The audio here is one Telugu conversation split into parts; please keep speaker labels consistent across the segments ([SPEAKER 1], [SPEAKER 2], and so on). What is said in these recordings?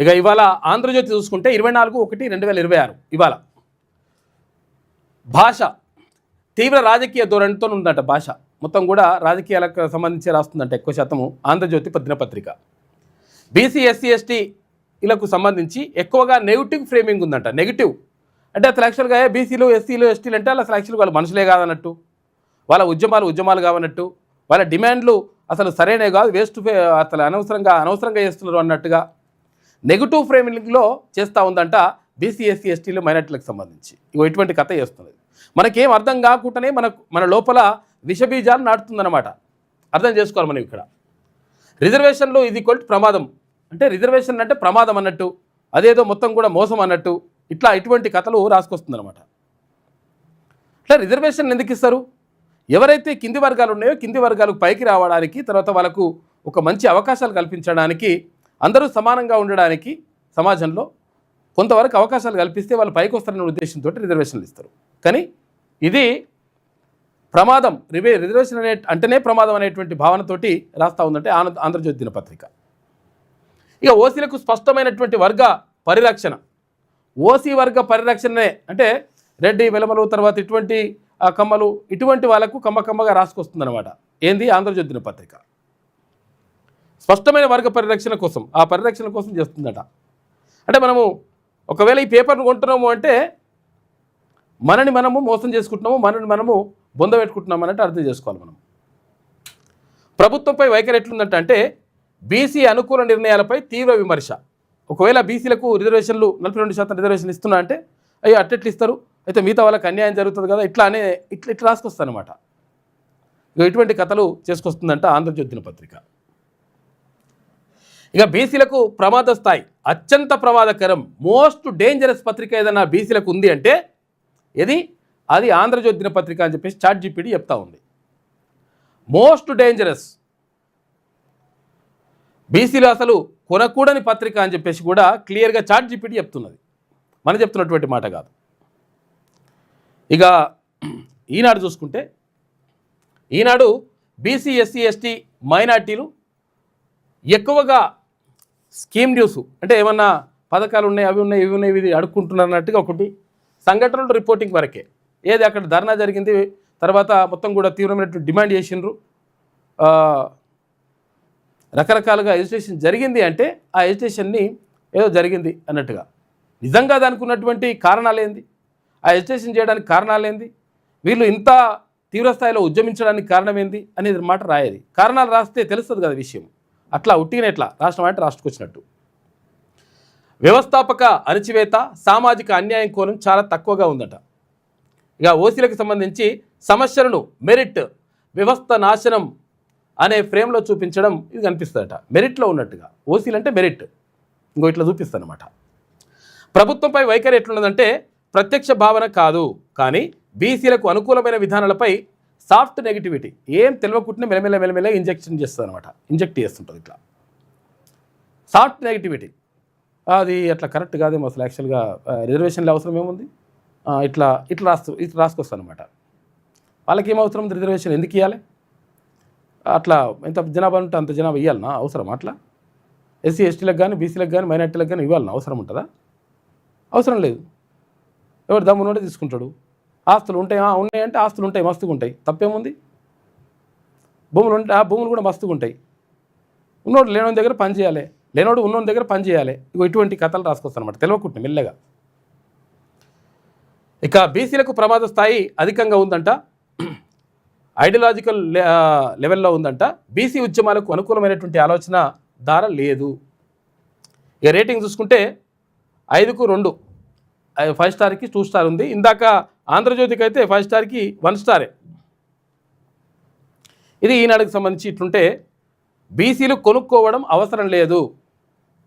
[SPEAKER 1] ఇక ఇవాళ ఆంధ్రజ్యోతి చూసుకుంటే ఇరవై నాలుగు ఒకటి రెండు వేల ఇరవై ఆరు. ఇవాళ భాష తీవ్ర రాజకీయ ధోరణితో ఉందంట భాష. మొత్తం కూడా రాజకీయాలకు సంబంధించి రాస్తుందంట ఎక్కువ శాతము ఆంధ్రజ్యోతి పత్రిక. బీసీ ఎస్సీ ఎస్టీ ఇలకు సంబంధించి ఎక్కువగా నెగిటివ్ ఫ్రేమింగ్ ఉందంట. నెగిటివ్ అంటే అసలు యాక్చువల్గా బీసీలు ఎస్సీలు ఎస్టీలు అంటే అసలు యాక్చువల్గా వాళ్ళు మనుషులే కాదన్నట్టు. వాళ్ళ ఉద్యమాలు ఉద్యమాలు కావన్నట్టు. వాళ్ళ డిమాండ్లు అసలు సరైనవి కాదు వేస్ట్ అసలు అనవసరంగా అనవసరంగా చేస్తున్నారు అన్నట్టుగా. నెగిటివ్ ఫ్రేమింగ్లో చేస్తూ ఉందంట బీసీ ఎస్సీ ఎస్టీలు మైనార్టీలకు సంబంధించి. ఇగో ఇటువంటి కథ చేస్తున్నది మనకేం అర్థం కాకుండానే మన మన లోపల విషబీజాలు నాటుతుందన్నమాట. అర్థం చేసుకోవాలి మనం ఇక్కడ. రిజర్వేషన్లో ఇది ఈక్వల్ ప్రమాదం. అంటే రిజర్వేషన్ అంటే ప్రమాదం అన్నట్టు అదేదో మొత్తం కూడా మోసం అన్నట్టు ఇట్లా ఇటువంటి కథలు రాసుకొస్తుందన్నమాట. ఇట్లా రిజర్వేషన్ ఎందుకు ఇస్తారు? ఎవరైతే కింది వర్గాలు ఉన్నాయో కింది వర్గాలకు పైకి రావడానికి తర్వాత వాళ్ళకు ఒక మంచి అవకాశాలు కల్పించడానికి అందరూ సమానంగా ఉండడానికి సమాజంలో కొంతవరకు అవకాశాలు కల్పిస్తే వాళ్ళు పైకి వస్తారనే ఉద్దేశంతో రిజర్వేషన్లు ఇస్తారు. కానీ ఇది ప్రమాదం రివే రిజర్వేషన్ అనే అంటేనే ప్రమాదం అనేటువంటి భావనతోటి రాస్తా ఉందంటే ఆంధ్ర ఆంధ్రజ్యోతి దినపత్రిక. ఇక ఓసీలకు స్పష్టమైనటువంటి వర్గ పరిరక్షణ. ఓసీ వర్గ పరిరక్షణనే అంటే రెడ్డి వెలమలు తర్వాత ఇటువంటి కమ్మలు ఇటువంటి వాళ్ళకు కమ్మ కమ్మగా రాసుకొస్తుందన్నమాట. ఏంది? ఆంధ్రజ్యోతి దినపత్రిక. స్పష్టమైన వర్గ పరిరక్షణ కోసం ఆ పరిరక్షణ కోసం చేస్తుందట. అంటే మనము ఒకవేళ ఈ పేపర్ను కొంటున్నాము అంటే మనని మనము మోసం చేసుకుంటున్నాము మనని మనము బొంద పెట్టుకుంటున్నాము అన్నట్టు అర్థం చేసుకోవాలి మనం. ప్రభుత్వంపై వైఖరి ఎట్లుందంటే అంటే బీసీ అనుకూల నిర్ణయాలపై తీవ్ర విమర్శ. ఒకవేళ బీసీలకు రిజర్వేషన్లు నలభై రెండు శాతం రిజర్వేషన్ ఇస్తున్నా అంటే అయ్యో అట్టెట్లు ఇస్తారు అయితే మిగతా వాళ్ళకి అన్యాయం జరుగుతుంది కదా ఇట్లా అనే ఇట్లా ఇట్లా రాసుకొస్తానమాట ఇటువంటి కథలు చేసుకొస్తుందంట ఆంధ్రజ్యోతి దినపత్రిక. ఇక బీసీలకు ప్రమాద స్థాయి అత్యంత ప్రమాదకరం మోస్ట్ డేంజరస్ పత్రిక ఏదైనా బీసీలకు ఉంది అంటే ఇది అది ఆంధ్రజ్యోతి దినపత్రిక అని చెప్పేసి చాట్ జీపీడీ చెప్తా ఉంది. మోస్ట్ డేంజరస్ బీసీలు అసలు కొనకూడని పత్రిక అని చెప్పేసి కూడా క్లియర్గా చాట్ జీపీటీ చెప్తున్నది. మనం చెప్తున్నటువంటి మాట కాదు. ఇక ఈనాడు చూసుకుంటే ఈనాడు బీసీ ఎస్సీ ఎస్టీ మైనార్టీలు ఎక్కువగా స్కీమ్ డ్యూస్. అంటే ఏమన్నా పథకాలు ఉన్నాయి అవి ఉన్నాయి ఇవి ఉన్నాయి ఇవి అడుక్కుంటున్నారు అన్నట్టుగా ఒకటి సంఘటనలు రిపోర్టింగ్ వరకే. ఏది అక్కడ ధర్నా జరిగింది తర్వాత మొత్తం కూడా తీవ్రమైనట్టు డిమాండ్ చేసిండ్రు. రకరకాలుగా ఎజిటేషన్ జరిగింది అంటే ఆ ఎజిటేషన్ని ఏదో జరిగింది అన్నట్టుగా. నిజంగా దానికి ఉన్నటువంటి కారణాలు ఏంది? ఆ ఎజిటేషన్ చేయడానికి కారణాలు ఏంది? వీళ్ళు ఇంత తీవ్రస్థాయిలో ఉద్యమించడానికి కారణం ఏంది? అనేది మాట రాయేది. కారణాలు రాస్తే తెలుస్తుంది కదా విషయం. అట్లా ఉట్టిగానే ఎట్లా రాష్ట్రం అంటే రాష్ట్రకొచ్చినట్టు వ్యవస్థాపక అణచివేత సామాజిక అన్యాయం కోణం చాలా తక్కువగా ఉందట. ఇక ఓసీలకు సంబంధించి సమస్యలను మెరిట్ వ్యవస్థ నాశనం అనే ఫ్రేమ్లో చూపించడం ఇది కనిపిస్తుందట. మెరిట్లో ఉన్నట్టుగా. ఓసీలు అంటే మెరిట్. ఇంకో ఇట్లా చూపిస్తానమాట ప్రభుత్వంపై వైఖరి ఎట్లున్నదంటే ప్రత్యక్ష భావన కాదు. కానీ బీసీలకు అనుకూలమైన విధానాలపై సాఫ్ట్ నెగిటివిటీ. ఏం తెలియకుండా మెలమెల మెలమెల ఇంజెక్షన్ చేస్తుంది అనమాట ఇంజెక్ట్ చేస్తుంటుంది ఇట్లా. Soft negativity. అది అట్లా కరెక్ట్ కాదేమో అసలు యాక్చువల్గా రిజర్వేషన్లు అవసరం ఏముంది? ఇట్లా ఇట్లా రాస్తూ ఇట్లా రాసుకొస్తాను అనమాట వాళ్ళకి ఏం అవసరం రిజర్వేషన్? ఎందుకు ఇవ్వాలి అట్లా ఎంత జనాభా ఉంటే అంత జనాభా ఇవ్వాలనా అవసరం అట్లా? ఎస్సీ ఎస్టీలకు కానీ బీసీలకు కానీ మైనార్టీలకు కానీ ఇవ్వాలన్నా అవసరం ఉంటుందా? అవసరం లేదు. ఎవరు దమ్మునోడే తీసుకుంటాడు. ఆస్తులు ఉంటాయి ఉన్నాయంటే ఆస్తులు ఉంటాయి మస్తుగా ఉంటాయి. తప్పేముంది? భూములు ఉంటే ఆ భూములు కూడా మస్తుగా ఉంటాయి. ఉన్నోడు లేనోని దగ్గర పని చేయాలి. లేనోడు ఉన్నోని దగ్గర పని చేయాలి. ఇగో ఇటువంటి కథలు రాసుకొస్తాను అనమాట తెలియకుంటే మెల్లగా. ఇక బీసీలకు ప్రమాద స్థాయి అధికంగా ఉందంట. ఐడియలాజికల్ లెవెల్లో ఉందంట. బీసీ ఉద్యమాలకు అనుకూలమైనటువంటి ఆలోచన ధార లేదు. ఇక రేటింగ్ చూసుకుంటే ఐదుకు రెండు. ఫైవ్ స్టార్కి టూ స్టార్ ఉంది. ఇందాక ఆంధ్రజ్యోతికి అయితే ఫైవ్ స్టార్కి వన్ స్టారే. ఇది ఈనాడుకి సంబంధించి ఇట్లుంటే బీసీలు కొనుక్కోవడం అవసరం లేదు.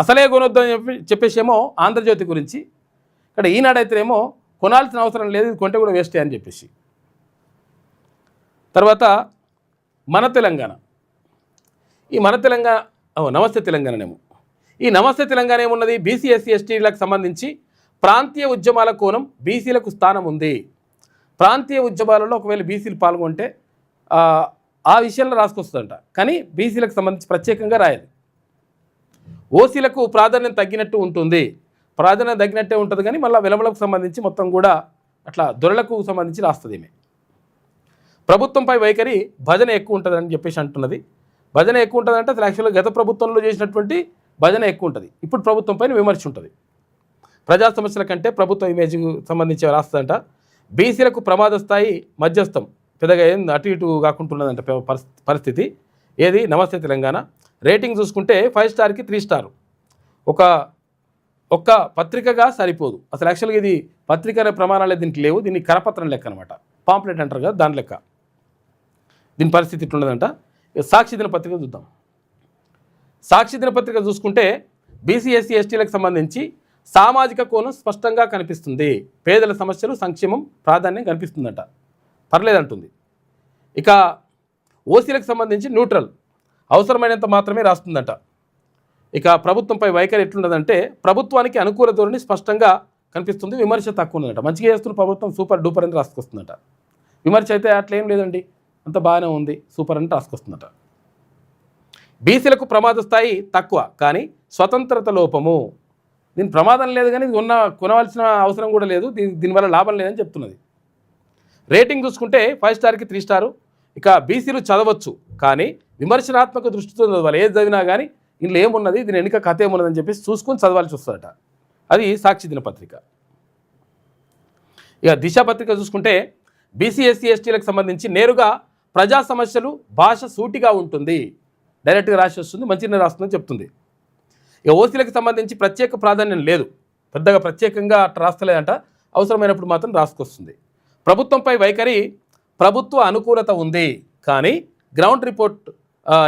[SPEAKER 1] అసలే కొనొద్దని చెప్పి చెప్పేసేమో ఆంధ్రజ్యోతి గురించి. ఇక్కడ ఈనాడైతేనేమో కొనాల్సిన అవసరం లేదు ఇది కొంటే కూడా వేస్టే అని చెప్పేసి. తర్వాత మన తెలంగాణ. ఈ మన తెలంగాణ ఓ నమస్తే తెలంగాణనేమో ఈ నమస్తే తెలంగాణ ఏమున్నది? బీసీ ఎస్సీ ఎస్టీలకు సంబంధించి ప్రాంతీయ ఉద్యమాల కోణం బీసీలకు స్థానం ఉంది. ప్రాంతీయ ఉద్యమాలలో ఒకవేళ బీసీలు పాల్గొంటే ఆ, విషయంలో రాసుకొస్తుందంట. కానీ బీసీలకు సంబంధించి ప్రత్యేకంగా రాయాలి ఓసీలకు ప్రాధాన్యం తగ్గినట్టు ఉంటుంది. ప్రాధాన్యం తగ్గినట్టే ఉంటుంది కానీ మళ్ళీ వెలమలకు సంబంధించి మొత్తం కూడా అట్లా దొరలకు సంబంధించి రాస్తుంది ఈమె. ప్రభుత్వంపై వైఖరి భజన ఎక్కువ ఉంటుందని చెప్పేసి అంటున్నది. భజన ఎక్కువ ఉంటుందంటే అసలు యాక్చువల్గా గత ప్రభుత్వంలో చేసినటువంటి భజన ఎక్కువ ఉంటుంది. ఇప్పుడు ప్రభుత్వంపైన విమర్శ ఉంటుంది. ప్రజా సమస్యల కంటే ప్రభుత్వ ఇమేజ్కు సంబంధించి రాస్తుందంట. బీసీలకు ప్రమాద స్థాయి మధ్యస్థం. పెద్దగా ఏం అటు ఇటు కాకుంటున్నదంట పరిస్థితి. ఏది? నమస్తే తెలంగాణ. రేటింగ్ చూసుకుంటే ఫైవ్ స్టార్కి త్రీ స్టార్. ఒక ఒక్క పత్రికగా సరిపోదు. అసలు యాక్చువల్గా ఇది పత్రిక అనే ప్రమాణాలు దీనికి లేవు. దీన్ని కరపత్రం లెక్క అనమాట పాంప్లెట్ అంటారు కదా దాని లెక్క. దీని పరిస్థితి ఇట్లున్నదంట. సాక్షి దినపత్రిక చూద్దాం. సాక్షి దినపత్రిక చూసుకుంటే బీసీ ఎస్సీ ఎస్టీలకు సంబంధించి సామాజిక కోణం స్పష్టంగా కనిపిస్తుంది. పేదల సమస్యలు సంక్షేమం ప్రాధాన్యం కనిపిస్తుందట. పర్లేదంటుంది. ఇక ఓసీలకు సంబంధించి న్యూట్రల్ అవసరమైనంత మాత్రమే రాస్తుందట. ఇక ప్రభుత్వంపై వైఖరి ఎట్లుండదంటే ప్రభుత్వానికి అనుకూల ధోరణి స్పష్టంగా కనిపిస్తుంది. విమర్శ తక్కువ ఉందట మంచిగా చేస్తున్న ప్రభుత్వం సూపర్ డూపర్ అని రాసుకొస్తుందట. విమర్శ అయితే అట్లేం లేదండి. అంత బాగానే ఉంది. సూపర్ అని రాసుకొస్తుందట. బీసీలకు ప్రమాద స్థాయి తక్కువ కానీ స్వతంత్రత లోపము. దీని ప్రమాదం లేదు కానీ ఇది ఉన్న కొనవలసిన అవసరం కూడా లేదు. దీని దీనివల్ల లాభం లేదని చెప్తున్నది. రేటింగ్ చూసుకుంటే ఫైవ్ స్టార్కి త్రీ స్టారు. ఇక బీసీలు చదవచ్చు. కానీ విమర్శనాత్మక దృష్టితో చదవాలి. ఏది చదివినా కానీ ఇందులో ఏమున్నది? దీని వెనుక కథ ఏమున్నదని చెప్పేసి చూసుకొని చదవాల్సి వస్తుందట. అది సాక్షి దినపత్రిక. ఇక దిశ పత్రిక చూసుకుంటే బీసీ ఎస్సీ ఎస్టీలకు సంబంధించి నేరుగా ప్రజా సమస్యలు భాష సూటిగా ఉంటుంది. డైరెక్ట్గా రాసి వస్తుంది. మంచిగానే రాస్తుందని చెప్తుంది. ఇక ఓసీలకు సంబంధించి ప్రత్యేక ప్రాధాన్యం లేదు. పెద్దగా ప్రత్యేకంగా అట్లా రాస్తలేదంట. అవసరమైనప్పుడు మాత్రం రాసుకొస్తుంది. ప్రభుత్వంపై వైఖరి ప్రభుత్వ అనుకూలత ఉంది. కానీ గ్రౌండ్ రిపోర్ట్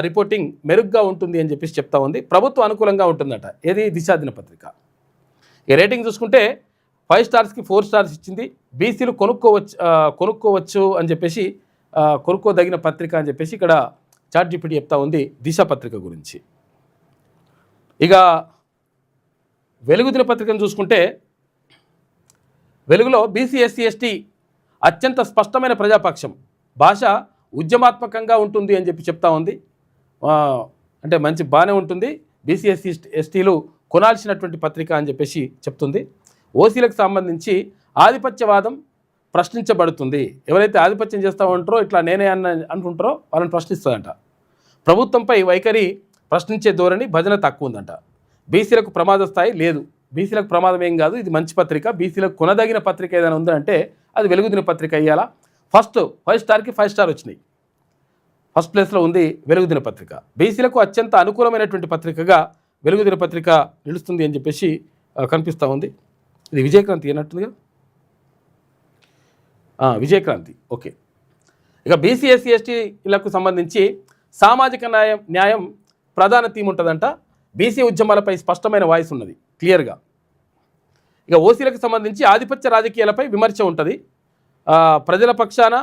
[SPEAKER 1] రిపోర్టింగ్ మెరుగ్గా ఉంటుంది అని చెప్పేసి చెప్తా ఉంది. ప్రభుత్వ అనుకూలంగా ఉంటుందట. ఏది? దిశా దినపత్రిక ఈ రేటింగ్ చూసుకుంటే ఫైవ్ స్టార్స్కి ఫోర్ స్టార్స్ ఇచ్చింది. బీసీలు కొనుక్కోవచ్చు కొనుక్కోవచ్చు అని చెప్పేసి కొనుక్కోదగిన పత్రిక అని చెప్పేసి ఇక్కడ చాట్ జీపీటీ చెప్తా ఉంది దిశ పత్రిక గురించి. ఇక వెలుగు దినపత్రికను చూసుకుంటే వెలుగులో బీసీ ఎస్సీ ఎస్టీ అత్యంత స్పష్టమైన ప్రజాపక్షం. భాష ఉద్యమాత్మకంగా ఉంటుంది అని చెప్పి చెప్తా ఉంది. అంటే మంచి బాగానే ఉంటుంది. బీసీ ఎస్సీ ఎస్టీలు కొనాల్సినటువంటి పత్రిక అని చెప్పేసి చెప్తుంది. ఓసీలకు సంబంధించి ఆధిపత్యవాదం ప్రశ్నించబడుతుంది. ఎవరైతే ఆధిపత్యం చేస్తూ ఉంటారో ఇట్లా నేనే అన్న అనుకుంటారో వాళ్ళని ప్రశ్నిస్తుందంట ప్రభుత్వంపై వైఖరి ప్రశ్నించే ధోరణి భజన తక్కువ ఉందంట. బీసీలకు ప్రమాద స్థాయి లేదు. బీసీలకు ప్రమాదం ఏం కాదు. ఇది మంచి పత్రిక. బీసీలకు కొనదగిన పత్రిక ఏదైనా ఉందంటే అది వెలుగుదిన పత్రిక అయ్యాలా. ఫస్ట్ ఫైవ్ స్టార్కి ఫైవ్ స్టార్ వచ్చినాయి. ఫస్ట్ ప్లేస్లో ఉంది వెలుగుదిన పత్రిక. బీసీలకు అత్యంత అనుకూలమైనటువంటి పత్రికగా వెలుగుదిన పత్రిక నిలుస్తుంది అని చెప్పేసి కనిపిస్తూ ఉంది. ఇది విజయక్రాంతి ఏనట్టుందిగా విజయక్రాంతి. ఓకే. ఇక బీసీ ఎస్సీ ఎస్టీలకు సంబంధించి సామాజిక న్యాయం న్యాయం ప్రధాన థీమ్ ఉంటుందంట. బీసీ ఉద్యమాలపై స్పష్టమైన వాయిస్ ఉన్నది. క్లియర్గా ఇక ఓసీలకు సంబంధించి ఆధిపత్య రాజకీయాలపై విమర్శ ఉంటుంది. ప్రజల పక్షాన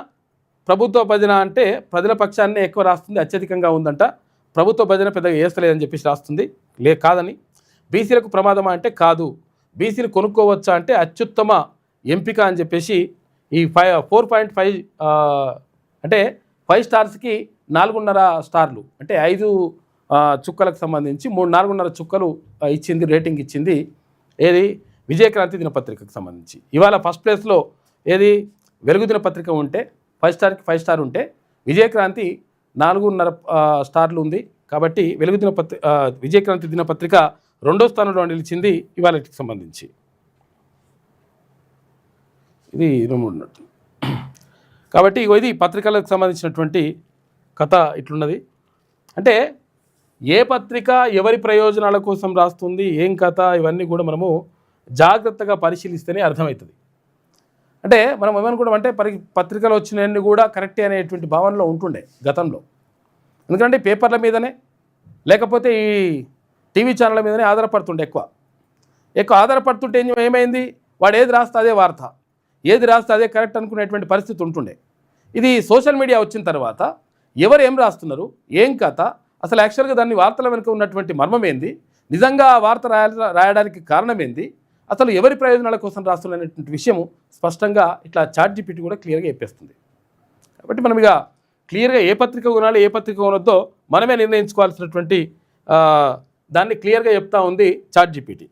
[SPEAKER 1] ప్రభుత్వ భజన అంటే ప్రజల పక్షాన్నే ఎక్కువ రాస్తుంది అత్యధికంగా ఉందంట. ప్రభుత్వ భజన పెద్దగా వేస్తలేదని చెప్పేసి రాస్తుంది. లే కాదని. బీసీలకు ప్రమాదమా అంటే కాదు. బీసీలు కొనుక్కోవచ్చా అంటే అత్యుత్తమ ఎంపిక అని చెప్పేసి ఈ ఫైవ్ ఫోర్ పాయింట్ ఫైవ్ అంటే ఫైవ్ స్టార్స్కి నాలుగున్నర స్టార్లు. అంటే ఐదు చుక్కలకు సంబంధించి మూడు నాలుగున్నర చుక్కలు ఇచ్చింది రేటింగ్ ఇచ్చింది. ఏది? విజయక్రాంతి దినపత్రికకు సంబంధించి. ఇవాళ ఫస్ట్ ప్లేస్లో ఏది? వెలుగు దినపత్రిక ఉంటే ఫైవ్ స్టార్కి ఫైవ్ స్టార్ ఉంటే విజయక్రాంతి నాలుగున్నర స్టార్లు ఉంది. కాబట్టి వెలుగు దినపత్రి విజయక్రాంతి దినపత్రిక రెండో స్థానంలో నిలిచింది ఇవాళకి సంబంధించి. ఇది రెండు కాబట్టి ఇది పత్రికలకు సంబంధించినటువంటి కథ ఇట్లున్నది. అంటే ఏ పత్రిక ఎవరి ప్రయోజనాల కోసం రాస్తుంది ఏం కథ ఇవన్నీ కూడా మనము జాగ్రత్తగా పరిశీలిస్తేనే అర్థమవుతుంది. అంటే మనం ఏమనుకుంటాం అంటే పరి పత్రికలు వచ్చినవన్నీ కూడా కరెక్టే అనేటువంటి భావనలో ఉంటుండే గతంలో. ఎందుకంటే పేపర్ల మీదనే లేకపోతే ఈ టీవీ ఛానళ్ళ మీదనే ఆధారపడుతుండే ఎక్కువ. ఎక్కువ ఆధారపడుతుంటే ఏమైంది? వాడు ఏది రాస్తే అదే వార్త. ఏది రాస్తే అదే కరెక్ట్ అనుకునేటువంటి పరిస్థితి ఉంటుండే. ఇది సోషల్ మీడియా వచ్చిన తర్వాత ఎవరు ఏం రాస్తున్నారు? ఏం కథ? అసలు యాక్చువల్గా దాన్ని వార్తల వెనుక ఉన్నటువంటి మర్మం ఏంది? నిజంగా ఆ వార్త రాయ రాయడానికి కారణం ఏంది? అసలు ఎవరి ప్రయోజనాల కోసం రాస్తున్నటువంటి విషయము స్పష్టంగా ఇట్లా చాట్ జీపీటీ కూడా క్లియర్గా చెప్పేస్తుంది. కాబట్టి మనం ఇక క్లియర్గా ఏ పత్రిక కొనాలి ఏ పత్రిక కొనొద్దో మనమే నిర్ణయించుకోవాల్సినటువంటి దాన్ని క్లియర్గా చెప్తా ఉంది చాట్ జీపీటీ